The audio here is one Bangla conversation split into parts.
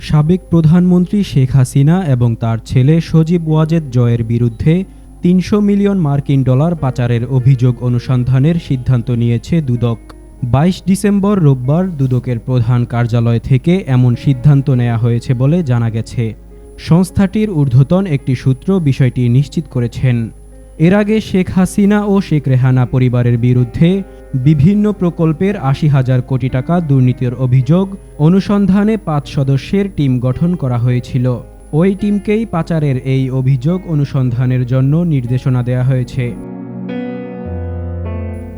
সাবেক প্রধানমন্ত্রী শেখ হাসিনা এবং তার ছেলে সজীব ওয়াজেদ জয়ের বিরুদ্ধে তিনশো মিলিয়ন মার্কিন ডলার পাচারের অভিযোগ অনুসন্ধানের সিদ্ধান্ত নিয়েছে দুদক। বাইশ ডিসেম্বর রোববার দুদকের প্রধান কার্যালয় থেকে এমন সিদ্ধান্ত নেওয়া হয়েছে বলে জানা গেছে। সংস্থাটির ঊর্ধ্বতন একটি সূত্র বিষয়টি নিশ্চিত করেছেন। এর আগে শেখ হাসিনা ও শেখ রেহানা পরিবারের বিরুদ্ধে বিভিন্ন প্রকল্পের আশি হাজার কোটি টাকা দুর্নীতির অভিযোগ অনুসন্ধানে পাঁচ সদস্যের টিম গঠন করা হয়েছিল। ওই টিমকেই পাচারের এই অভিযোগ অনুসন্ধানের জন্য নির্দেশনা দেয়া হয়েছে।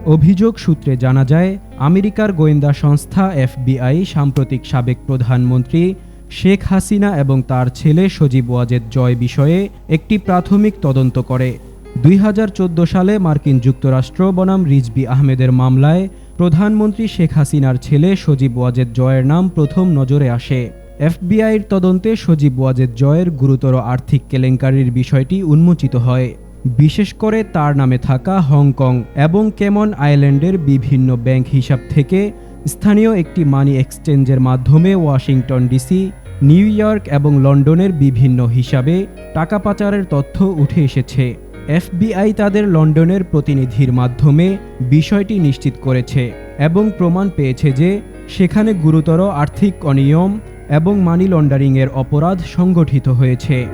অভিযোগ সূত্রে জানা যায়, আমেরিকার গোয়েন্দা সংস্থা এফবিআই সাম্প্রতিক সাবেক প্রধানমন্ত্রী শেখ হাসিনা এবং তার ছেলে সজীব ওয়াজেদ জয় বিষয়ে একটি প্রাথমিক তদন্ত করে। দুই হাজার চৌদ্দ সালে মার্কিন যুক্তরাষ্ট্র বনাম রিজবি আহমেদের মামলায় প্রধানমন্ত্রী শেখ হাসিনার ছেলে সজীব ওয়াজেদ জয়ের নাম প্রথম নজরে আসে। এফবিআইয়ের তদন্তে সজীব ওয়াজেদ জয়ের গুরুতর আর্থিক কেলেঙ্কারির বিষয়টি উন্মোচিত হয়। বিশেষ করে তার নামে থাকা হংকং এবং কেমন আইল্যান্ডের বিভিন্ন ব্যাংক হিসাব থেকে স্থানীয় একটি মানি এক্সচেঞ্জের মাধ্যমে ওয়াশিংটন ডিসি, নিউ ইয়র্ক এবং লন্ডনের বিভিন্ন হিসাবে টাকা পাচারের তথ্য উঠে এসেছে। এফবিআই তাদের লন্ডনের প্রতিনিধির মাধ্যমে বিষয়টি নিশ্চিত করেছে এবং প্রমাণ পেয়েছে যে সেখানে গুরুতর আর্থিক অনিয়ম এবং মানি লন্ডারিংয়ের অপরাধ সংগঠিত হয়েছে।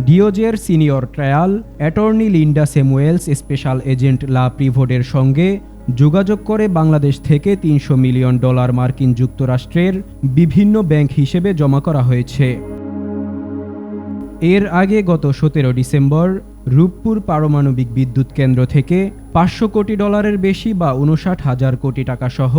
ডিওজের senior trial, attorney Linda Samuels, special agent La প্রিভোডের সঙ্গে যোগাযোগ করে বাংলাদেশ থেকে তিনশো মিলিয়ন ডলার মার্কিন যুক্তরাষ্ট্রের বিভিন্ন ব্যাংক হিসেবে জমা করা হয়েছে। এর আগে গত সতেরো ডিসেম্বর রূপপুর পারমাণবিক বিদ্যুৎ কেন্দ্র থেকে পাঁচশো কোটি ডলারের বেশি বা উনষাট হাজার কোটি টাকা সহ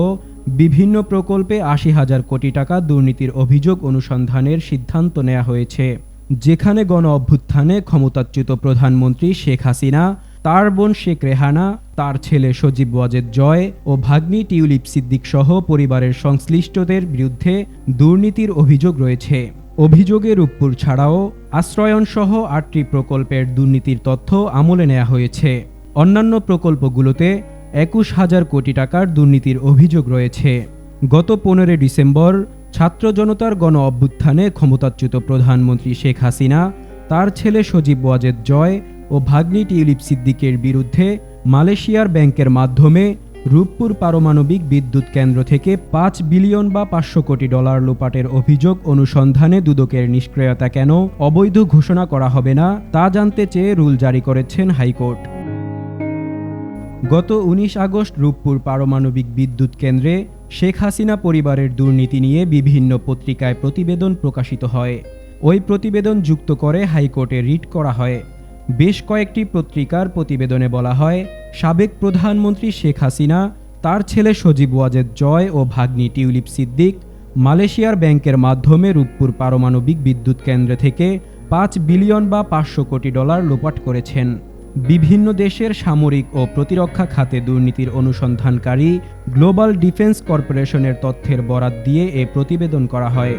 বিভিন্ন প্রকল্পে আশি হাজার কোটি টাকা দুর্নীতির অভিযোগ অনুসন্ধানের সিদ্ধান্ত নেওয়া হয়েছে। যেখানে গণ অভ্যুত্থানে ক্ষমতাচ্যুত প্রধানমন্ত্রী শেখ হাসিনা, তার বোন শেখ রেহানা, তার ছেলে সজীব ওয়াজেদ জয় ও ভাগ্নি টিউলিপ সিদ্দিক সহ পরিবারের সংশ্লিষ্টদের বিরুদ্ধে দুর্নীতির অভিযোগ রয়েছে। অভিযোগে রূপপুর ছাড়াও আশ্রয়ন সহ আটটি প্রকল্পের দুর্নীতির তথ্য আমলে নেওয়া হয়েছে। অন্যান্য প্রকল্পগুলোতে একুশ হাজার কোটি টাকার দুর্নীতির অভিযোগ রয়েছে। গত পনেরোই ডিসেম্বর ছাত্র জনতার গণ অভ্যুত্থানে ক্ষমতাচ্যুত প্রধানমন্ত্রী শেখ হাসিনা, তার ছেলে সজীব ওয়াজেদ জয় ও ভাগ্নি টিউলিপ সিদ্দিকের বিরুদ্ধে মালয়েশিয়ার ব্যাংকের মাধ্যমে রূপপুর পারমাণবিক বিদ্যুৎ কেন্দ্র থেকে পাঁচ বিলিয়ন বা পাঁচশো কোটি ডলার লোপাটের অভিযোগ অনুসন্ধানে দুদকের নিষ্ক্রিয়তা কেন অবৈধ ঘোষণা করা হবে না তা জানতে চেয়ে রুল জারি করেছেন হাইকোর্ট। গত উনিশ আগস্ট রূপপুর পারমাণবিক বিদ্যুৎ কেন্দ্রে শেখ হাসিনা পরিবারের দুর্নীতি নিয়ে বিভিন্ন পত্রিকায় প্রতিবেদন প্রকাশিত হয়। ওই প্রতিবেদন যুক্ত করে হাইকোর্টে রিট করা হয়। বেশ কয়েকটি পত্রিকার প্রতিবেদনে বলা হয়, সাবেক প্রধানমন্ত্রী শেখ হাসিনা, তার ছেলে সজীব ওয়াজেদ জয় ও ভাগ্নি টিউলিপ সিদ্দিক মালয়েশিয়ার ব্যাংকের মাধ্যমে রূপপুর পারমাণবিক বিদ্যুৎ কেন্দ্র থেকে পাঁচ বিলিয়ন বা পাঁচশো কোটি ডলার লোপাট করেছেন। বিভিন্ন দেশের সামরিক ও প্রতিরক্ষা খাতে দুর্নীতির অনুসন্ধানকারী গ্লোবাল ডিফেন্স কর্পোরেশনের তথ্যের বরাত দিয়ে এ প্রতিবেদন করা হয়।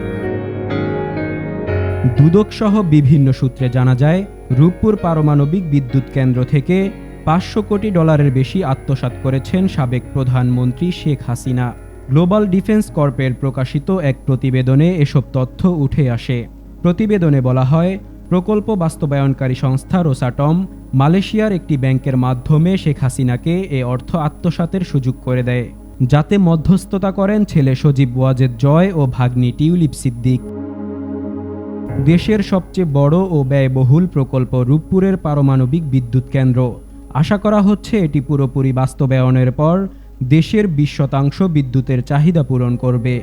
দুদকসহ বিভিন্ন সূত্রে জানা যায় রূপপুর পারমাণবিক বিদ্যুৎ কেন্দ্র থেকে পাঁচশো কোটি ডলারের বেশি আত্মসাৎ করেছেন সাবেক প্রধানমন্ত্রী শেখ হাসিনা। গ্লোবাল ডিফেন্স কর্পের প্রকাশিত এক প্রতিবেদনে এসব তথ্য উঠে আসে। প্রতিবেদনে বলা হয়, প্রকল্প বাস্তবায়নকারী সংস্থা রোসাটম মালয়েশিয়ার একটি ব্যাংকের মাধ্যমে শেখ হাসিনাকে এ অর্থ আত্মসাতের সুযোগ করে দেয়। যাতে মধ্যস্থতা করেন ছেলে সজীব ওয়াজেদ জয় ও ভাগ্নি টিউলিপ সিদ্দিক। দেশের সবচেয়ে বড় ও ব্যয়বহুল প্রকল্প রূপপুরের পারমাণবিক বিদ্যুৎ কেন্দ্র। আশা করা হচ্ছে এটি পুরোপুরি বাস্তবায়নের পর দেশের বিশ শতাংশ বিদ্যুতের চাহিদা পূরণ করবে।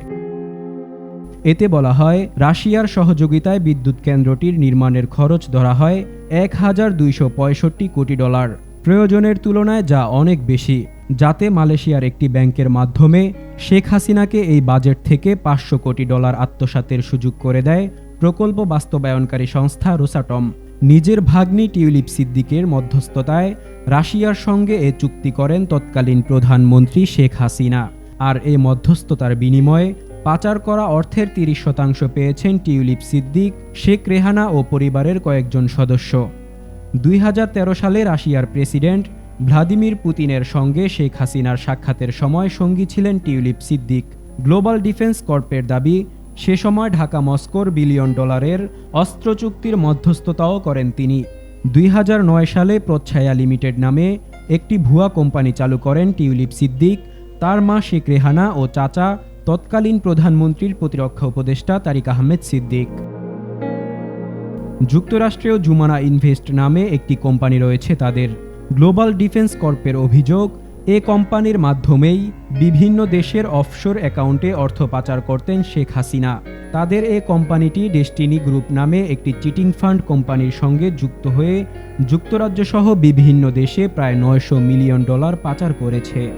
এতে বলা হয়, রাশিয়ার সহযোগিতায় বিদ্যুৎ কেন্দ্রটির নির্মাণের খরচ ধরা হয় এক হাজার দুইশো পঁয়ষট্টি কোটি ডলার। প্রয়োজনের তুলনায় যা অনেক বেশি, যাতে মালয়েশিয়ার একটি ব্যাংকের মাধ্যমে শেখ হাসিনাকে এই বাজেট থেকে পাঁচশো কোটি ডলার আত্মসাতের সুযোগ করে দেয় প্রকল্প বাস্তবায়নকারী সংস্থা রোসাটম নিজের ভাগ্নি টিউলিপ সিদ্দিকের মধ্যস্থতায় রাশিয়ার সঙ্গে এ চুক্তি করেন তৎকালীন প্রধানমন্ত্রী শেখ হাসিনা। আর এ মধ্যস্থতার বিনিময়ে পাচার করা অর্থের তিরিশ শতাংশ পেয়েছেন টিউলিপ সিদ্দিক, শেখ রেহানা ও পরিবারের কয়েকজন সদস্য। দুই হাজার তেরো সালে রাশিয়ার প্রেসিডেন্ট ভ্লাদিমির পুতিনের সঙ্গে শেখ হাসিনার সাক্ষাতের সময় সঙ্গী ছিলেন টিউলিপ সিদ্দিক। গ্লোবাল ডিফেন্স কর্পের দাবি সে সময় ঢাকা মস্কোর বিলিয়ন ডলারের অস্ত্র চুক্তির মধ্যস্থতাও করেন তিনি। দুই হাজার নয় সালে প্রচ্ছায়া লিমিটেড নামে একটি ভুয়া কোম্পানি চালু করেন টিউলিপ সিদ্দিক। তার মা শেখ রেহানা ও চাচা তৎকালীন প্রধানমন্ত্রীর প্রতিরক্ষা উপদেষ্টা তারিক আহমেদ সিদ্দিক। যুক্তরাষ্ট্রেও জুমানা ইনভেস্ট নামে একটি কোম্পানি রয়েছে তাদের। গ্লোবাল ডিফেন্স কর্পের অভিযোগ এ কোম্পানির মাধ্যমেই বিভিন্ন দেশের অফশোর অ্যাকাউন্টে অর্থ পাচার করতেন শেখ হাসিনা। তাদের এ কোম্পানিটি ডেস্টিনি গ্রুপ নামে একটি চিটিং ফান্ড কোম্পানির সঙ্গে যুক্ত হয়ে যুক্তরাজ্যসহ বিভিন্ন দেশে প্রায় নয়শো মিলিয়ন ডলার পাচার করেছে।